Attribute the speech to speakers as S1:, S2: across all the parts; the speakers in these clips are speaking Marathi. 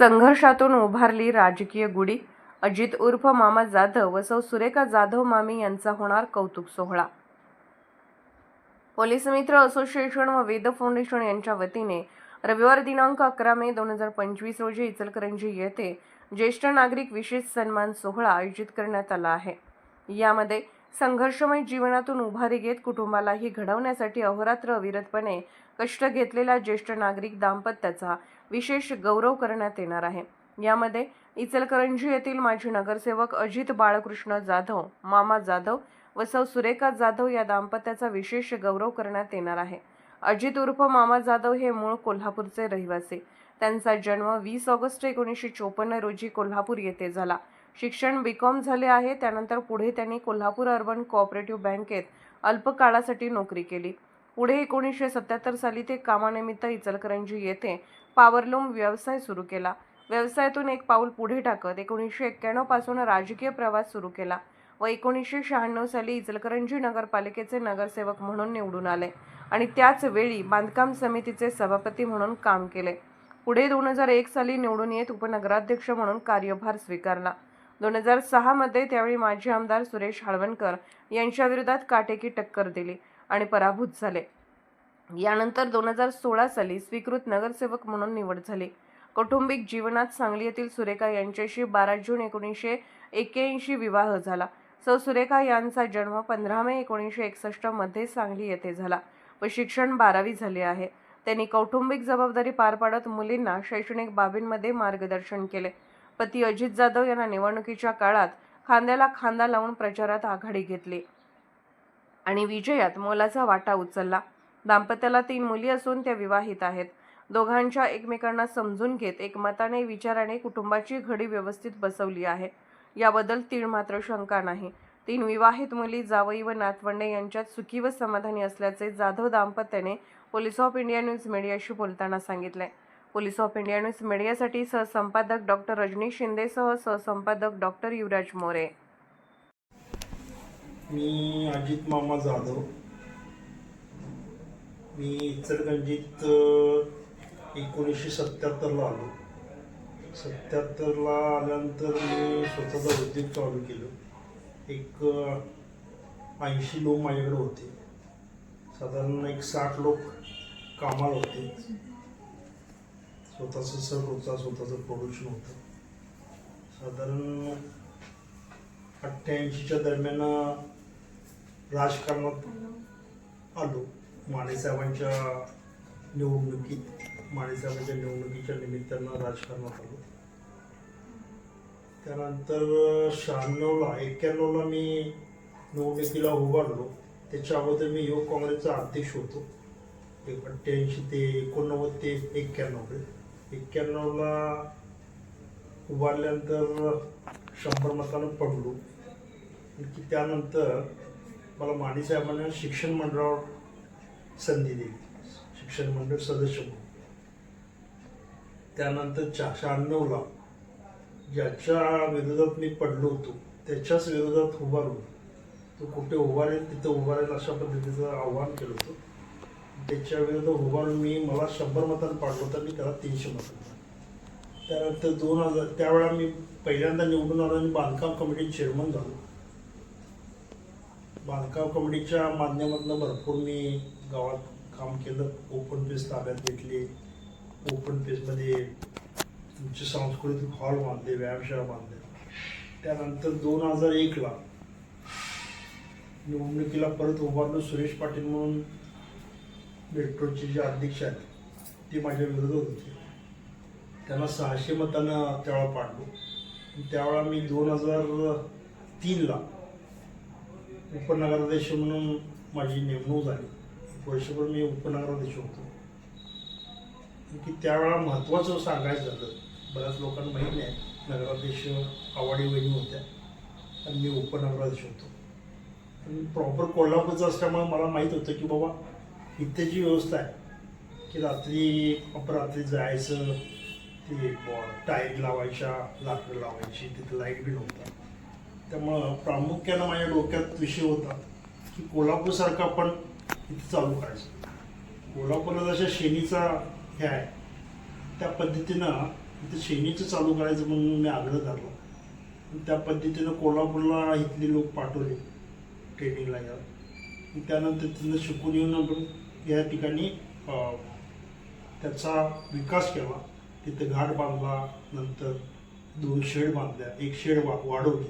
S1: संघर्षातून उभारली राजकीय गुढी. अजित उर्फ मामा जाधव व सौ सुरेखा जाधव मामी यांचा होणार कौतुक सोहळा. पोलीस मित्र असोसिएशन व वेद फाउंडेशन यांच्या वतीने रविवार दिनांक अकरा मे दोन हजार पंचवीस रोजी इचलकरंजी येथे ज्येष्ठ नागरिक विशेष सन्मान सोहळा आयोजित करण्यात आला आहे. यामध्ये संघर्षमय जीवनातून उभारी घेत कुटुंबालाही घडवण्यासाठी अहोरात्र अविरतपणे कष्ट घेतलेल्या ज्येष्ठ नागरिक दाम्पत्याचा विशेष गौरव करण्यात येणार आहे. यामध्ये इचलकरंजी येथील माजी नगरसेवक अजित बाळकृष्ण जाधव मामा जाधव व सौ सुरेखा जाधव या दाम्पत्याचा विशेष गौरव करण्यात येणार आहे. अजित उर्फ मामा जाधव हे मूळ कोल्हापूरचे रहिवासी. त्यांचा जन्म वीस ऑगस्ट एकोणीसशे चोपन्न रोजी कोल्हापूर येथे झाला. शिक्षण बी कॉम झाले आहे. त्यानंतर पुढे त्यांनी कोल्हापूर अर्बन कोऑपरेटिव्ह बँकेत अल्प काळासाठी नोकरी केली. पुढे एकोणीसशे सत्याहत्तर साली ते कामानिमित्त इचलकरंजी येथे पावरलूम व्यवसाय सुरू केला. व्यवसायातून एक पाऊल पुढे टाकत एकोणीसशे एक्क्याण्णवपासून राजकीय प्रवास सुरू केला व एकोणीसशे शहाण्णव साली इचलकरंजी नगरपालिकेचे नगरसेवक म्हणून निवडून आले आणि त्याच वेळी बांधकाम समितीचे सभापती म्हणून काम केले. पुढे दोन हजार एक साली निवडून येत उपनगराध्यक्ष म्हणून कार्यभार स्वीकारला. दोन हजार सहामध्ये त्यावेळी माजी आमदार सुरेश हळवणकर यांच्या विरोधात काटेकी टक्कर दिली आणि पराभूत झाले. यानंतर दोन हजार सोळा साली स्वीकृत नगरसेवक म्हणून निवड झाली. कौटुंबिक जीवनात सांगली येथील सुरेखा यांच्याशी बारा जून एकोणीसशे एक्क्याऐंशी विवाह झाला. सौ सुरेखा यांचा जन्म पंधरा मे एकोणीसशे एकसष्टमध्ये सांगली येथे झाला. व शिक्षण बारावी झाले आहे. त्यांनी कौटुंबिक जबाबदारी पार पाडत मुलींना शैक्षणिक बाबींमध्ये मार्गदर्शन केले. पती अजित जाधव यांना निवडणुकीच्या काळात खांद्याला खांदा लावून प्रचारात आघाडी घेतली. आणि विजयात मोलाचा वाटा उचलला. दाम्पत्याला तीन मुली असून त्या विवाहित आहेत. दोघांच्या एकमेकांना समजून घेत एकमताने विचाराने कुटुंबाची घडी व्यवस्थित बसवली आहे. याबद्दल तीळ मात्र शंका नाही. तीन विवाहित मुली जावई व नातवंडे यांच्यात सुखी व समाधानी असल्याचे जाधव दाम्पत्याने पोलीस ऑफ इंडिया न्यूज मीडियाशी बोलताना सांगितले. पोलीस ऑफ इंडिया न्यूज मीडियासाठी सहसंपादक डॉक्टर रजनी शिंदेसह सहसंपादक डॉक्टर युवराज मोरे.
S2: मी अजित मामा जाधव. मी इचलगंजीत एकोणीसशे सत्याहत्तरला आलो. सत्याहत्तरला आल्यानंतर मी स्वतःचा उद्योग चालू केलं. एक ऐंशी लोक माझ्याकडे होते. साधारण एक साठ लोक कामाला होते. स्वतःचं सर होता स्वतःचं प्रोडक्शन होतं. साधारण अठ्ठ्याऐंशीच्या दरम्यान राजकारणात आलो. माणेसाहेबांच्या निवडणुकीत माणेसाहेबांच्या निवडणुकीच्या निमित्तानं राजकारणात आलो. त्यानंतर शहाण्णवला एक्क्याण्णवला मी निवडणुकीला उभारलो. त्याच्या अगोदर मी युवक काँग्रेसचा अध्यक्ष होतो. एक अठ्ठ्याऐंशी ते एकोणनव्वद ते एक्क्याण्णवकडे एक्क्याण्णवला उभारल्यानंतर शंभर मतानं पडलो. की त्यानंतर मला माणीसाहेबांना शिक्षण मंडळावर संधी दिली. शिक्षण मंडळ सदस्य म्हणून. त्यानंतर चा शहाण्णवला ज्याच्या विरोधात मी पडलो होतो त्याच्याच विरोधात उभारून तो कुठे उभारेल तिथं उभारेल अशा पद्धतीचं आव्हान केलं होतं. त्याच्या विरोधात उभारून मी मला शंभर मतांनी पाडलं होतं मी त्याला तीनशे मतांनी त्यानंतर दोन हजार त्यावेळा मी पहिल्यांदा निवडून आलो आणि बांधकाम कमिटी चेअरमन झालो. बांधकाम कमिटीच्या माध्यमातून भरपूर मी गावात काम केलं ओपन पेस ताब्यात घेतली. ओपन पेसमध्ये तुमचे सांस्कृतिक हॉल बांधले व्यायामशाळा बांधले. त्यानंतर दोन हजार एकला निवडणुकीला परत उभारलो सुरेश पाटील म्हणून. मेट्रोचे जे अध्यक्ष आहेत ते माझ्या विरोधात होते. त्यांना सहाशे मतानं त्यावेळा पाडलो त्यावेळा मी दोन हजार तीनला उपनगराध्यक्ष म्हणून माझी नेमणूक झाली. एक वर्षभर मी उपनगराध्यक्ष होतो. की त्यावेळा महत्त्वाचं सांगायचं झालं बऱ्याच लोकांना माहीत नाही नगराध्यक्ष आवाडी वहिनी होत्या आणि मी उपनगराध्यक्ष होतो. प्रॉपर कोल्हापूरचं असल्यामुळे मला माहीत होतं की बाबा इथे जी व्यवस्था आहे की रात्री अपरात्री जायचं ते टायर लावायच्या लाकडं लावायची तिथे लाइट बिल होता. त्यामुळं प्रामुख्यानं माझ्या डोक्यात विषय होता की कोल्हापूरसारखं आपण इथे चालू करायचं. कोल्हापूरला जशा शेनीचा हे आहे त्या पद्धतीनं इथं शेणीचं चालू करायचं म्हणून मी आग्रह धरला. त्या पद्धतीनं कोल्हापूरला इथले लोक पाठवले ट्रेनिंगला या त्यानंतर तिथनं शिकून येऊन आपण या ठिकाणी त्याचा विकास केला. तिथे घाट बांधला नंतर दोन शेड बांधल्या. एक शेड वा वाढवली.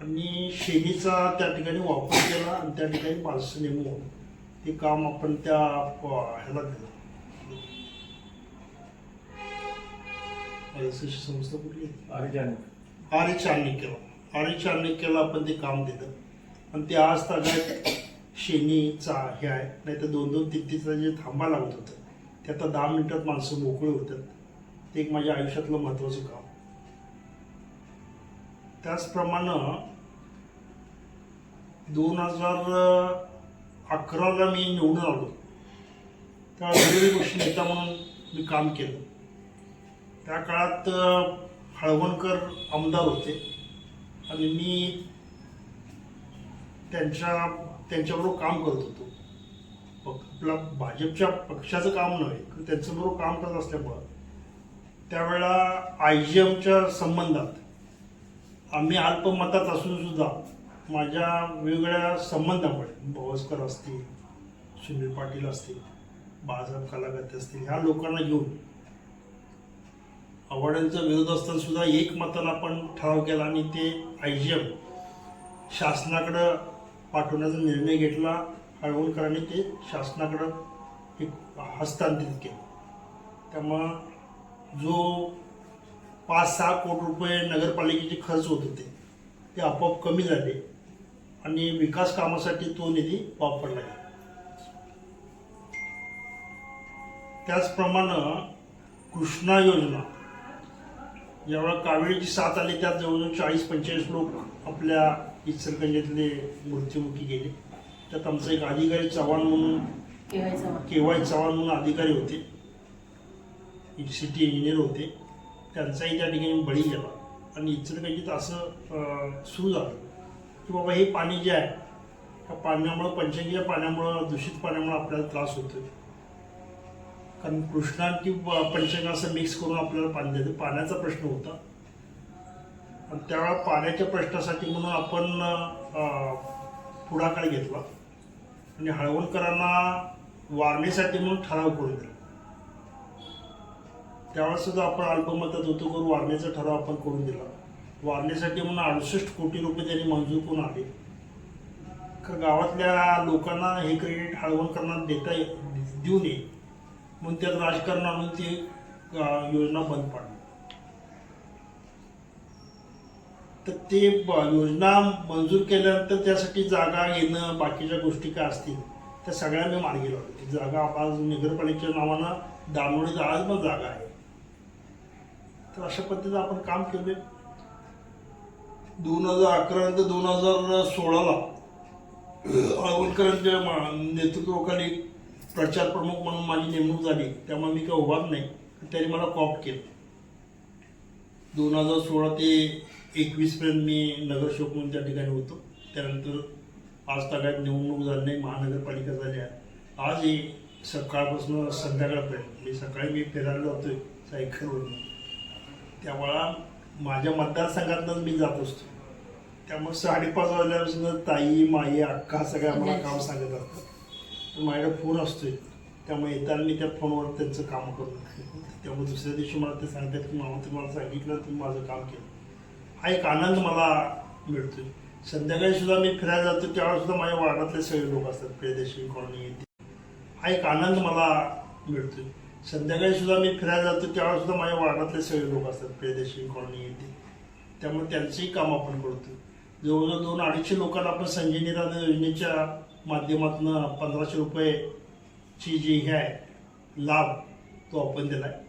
S2: आणि शेणीचा त्या ठिकाणी वापर केला आणि त्या ठिकाणी माणसं नेमून हे काम आपण त्या ह्याला दिलं संस्था कुठली? आर आर्निक केला. आर आर्निक केला आपण ते काम दिलं. आणि ते आज तागात शेणीचा हे आहे नाही तर दोन दोन तीन तीन जे थांबा लागत होतं ते आता दहा मिनटात माणसं मोकळी होतात. ते एक माझ्या आयुष्यातलं महत्त्वाचं काम. त्याचप्रमाणे दोन हजार अकराला मी निवडून आलो. त्या गोष्टी नेता म्हणून मी काम केलं. त्या काळात हळवणकर आमदार होते. आणि मी त्यांच्या त्यांच्याबरोबर काम करत होतो. आपला भाजपच्या पक्षाचं काम नव्हे त्यांच्याबरोबर काम करत असल्यामुळं. त्यावेळेला आय जी एमच्या संबंधात आम्ही अल्पमतात असूनसुद्धा माझ्या वेगवेगळ्या संबंधामुळे भवस्कर असतील सुनील पाटील असतील बाळासाहेब कलागत असतील ह्या लोकांना घेऊन आव्हाडांचा विरोध असताना सुद्धा एक मताला आपण ठराव केला आणि ते आय जी एम शासनाकडं पाठवण्याचा निर्णय घेतला. हळवणकरांनी ते शासनाकडं एक हस्तांतरित केलं. त्यामुळं जो पाच सहा कोटी रुपये नगरपालिकेचे खर्च होत होते ते आपोआप कमी झाले आणि विकास कामासाठी तो निधी वापरला गेला. त्याचप्रमाणे कृष्णा योजना ज्यावेळा कावेरीची साथ आली त्यात जवळजवळ चाळीस पंचेचाळीस लोक आपल्या इचलकंजीतले मृत्युमुखी गेले. त्यात आमचा एक अधिकारी चव्हाण म्हणून के वाय चव्हाण म्हणून अधिकारी होते. सिटी इंजिनियर होते. त्यांचाही त्या ठिकाणी बळी गेला. आणि इचलकंजीत असं सुरू झालं. की बाबा हे पाणी जे आहे त्या पाण्यामुळं पंचगंगेच्या पाण्यामुळं दूषित पाण्यामुळं आपल्याला त्रास होतोय. कारण कृष्णा की प- पंचगंगा असं मिक्स करून आपल्याला पाणी द्यायचं. पाण्याचा प्रश्न होता. आणि त्यावेळा पाण्याच्या प्रश्नासाठी म्हणून आपण पुढाकार घेतला. आणि हळवणकरांना वारणीसाठी म्हणून ठराव करून दिला. त्यावेळेस सुद्धा आपण अल्पमतात होतो करून वारणीचा ठराव आपण करून दिला. वारणीसाठी म्हणून अडुसष्ट कोटी रुपये त्यांनी मंजूर करून आले. का गावातल्या लोकांना हे क्रेडिट हळवणकरांना देता देऊ नये म्हणून त्यात राजकारण आणून ती योजना बंद पाडली. तर ते ब- योजना मंजूर केल्यानंतर त्यासाठी जागा घेणं बाकीच्या गोष्टी काय असतील त्या सगळ्या मी मार्गी लावल्या. ती जागा आज नगरपालिकेच्या नावानं दानोडीत आज पण जागा आहे. तर अशा पद्धतीनं आपण काम केले दोन हजार अकरा नंतर दोन हजार सोळाला अळवणकरांच्या मा- नेतृत्वाखाली प्रचार प्रमुख म्हणून माझी नेमणूक झाली. त्यामुळे मी काय उभार नाही. त्यांनी मला कॉप केलं. दोन हजार सोळा ते एकवीस पर्यंत मी नगरसेवक म्हणून त्या ठिकाणी होतो. त्यानंतर आज तागायत निवडणूक झाली नाही महानगरपालिका झाली आहे. आज ही सकाळपासून संध्याकाळपर्यंत मी सकाळी मी फिरायला जातोय सायकलवरून. त्यामुळं माझ्या मतदारसंघातनंच मी जात असतो. त्यामुळे साडेपाच वाजल्यापासून ताई माई अक्का सगळ्या मला काम सांगत असतात. माझ्याकडे फोन असतोय. त्यामुळे येताना मी त्या फोनवर त्यांचं काम करून त्यामुळे दुसऱ्या दिवशी मला ते सांगतात की मामा तुम्हाला सांगितलं तुम्ही माझं काम केलं. हा एक आनंद मला मिळतो संध्याकाळी सुद्धा मी फिरायला जातो त्यावेळेस सुद्धा माझ्या वार्डातले सगळे लोक असतात प्रियदर्शनी कॉलनी येते हा एक आनंद मला मिळतो संध्याकाळी सुद्धा मी फिरायला जातो त्यावेळेस सुद्धा माझ्या वार्डातले सगळे लोक असतात प्रियदर्शनी कॉलनी येते त्यामुळे त्यांचंही काम आपण करतो जवळजवळ दोन अडीचशे लोकांना आपण संजीवनी राधा योजनेच्या माध्यमातून पंधराशे रुपये ची जी हे आहे लाभ तो आपण दिला आहे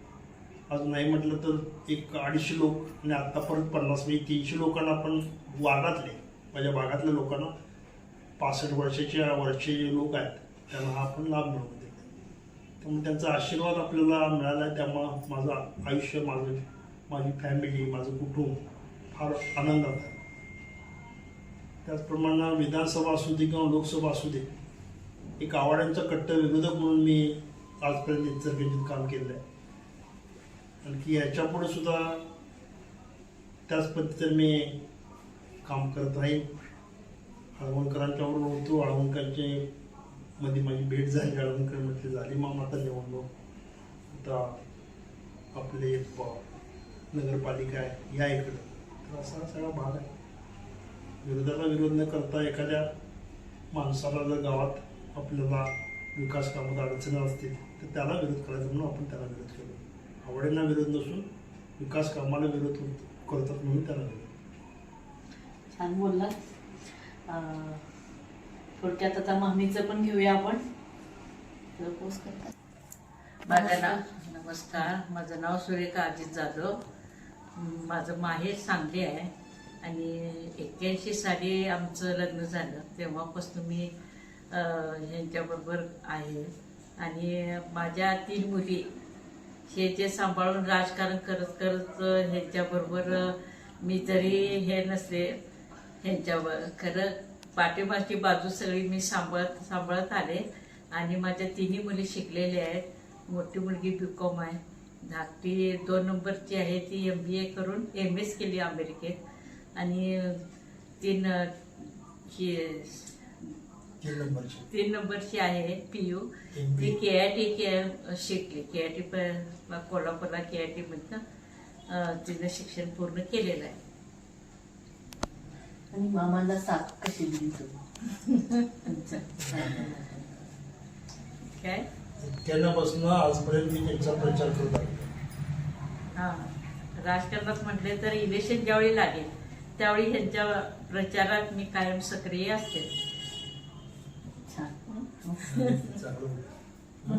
S2: आज नाही म्हटलं तर एक अडीचशे लोक आणि आत्तापर्यंत पन्नास म्हणजे तीनशे लोकांना आपण वार्डातले माझ्या भागातल्या लोकांना पासष्ट वर्षाच्या वरचे जे लोक आहेत त्यांना हा आपण लाभ मिळवून देतो त्यामुळे त्यांचा आशीर्वाद आपल्याला मिळाला आहे त्यामुळं माझं आयुष्य माझं माझी फॅमिली माझं कुटुंब फार आनंदात आहे. त्याचप्रमाणे विधानसभा असू दे किंवा लोकसभा असू दे एक आव्हाडांचा कट्टर विरोधक म्हणून मी आजपर्यंत इचलकरंजीत काम केलं आहे आणखी याच्यापुढे सुद्धा त्याच पद्धतीने मी काम करत राहीन. आळवणकरांच्याबरोबर होतो आळवणकरांचे मध्ये माझी भेट झाली आळवणकर म्हटली झाली मग आता निवडलो आता आपले नगरपालिका आहे या इकडं. तर असा सगळा भाग आहे. विरोधाला विरोध न करता एखाद्या माणसाला जर गावात आपल्याला विकास कामात अडचणी असतील तर त्याला विरोध करायचा म्हणून आपण त्याला विरोध केलो. आवडींना विरोध नसून विकास कामाला विरोध होत- करतात म्हणून त्याला विरोध
S3: छान बोललात. अं, थोडक्यात आता मागणीचं पण घेऊया आपण.
S4: माझं नाव नमस्कार. माझं नाव सुरेखा अजित जाधव. माझं माहेर सांगली आहे. आणि एक्क्याऐंशी साली आमचं लग्न झालं. तेव्हापासून मी ह्यांच्याबरोबर आहे. आणि माझ्या तीन मुली हे सांभाळून राजकारण करत करत ह्यांच्याबरोबर मी जरी हे नसले ह्यांच्यावर खरं पाठीमागची बाजू सगळी मी सांभाळत सांभाळत आले. आणि माझ्या तिन्ही मुली शिकलेल्या आहेत. मोठी मुलगी बी कॉम आहे. धाकटी दोन नंबरची आहे. ती एम बी ए करून एम एस केली अमेरिकेत. आणि तीन ही
S2: तीन नंबरची.
S4: तीन नंबरची आहे पी यू
S2: MBA.
S4: ती के आय टी के शिकली के आय टी कोल्हापूरला के आय टी मधनं तिनं शिक्षण पूर्ण केलेलं आहे.
S3: आणि मामाला साथ कशी दिली तुम्ही
S4: काय?
S2: इतक्यापासून आजपर्यंत मी त्यांचा प्रचार करत आहे
S4: हा. राजकारणात म्हटले तर इलेक्शन ज्यावेळी लागेल त्यावेळी ह्यांच्या प्रचारात मी कायम सक्रिय असते.
S3: छान
S2: चांगलं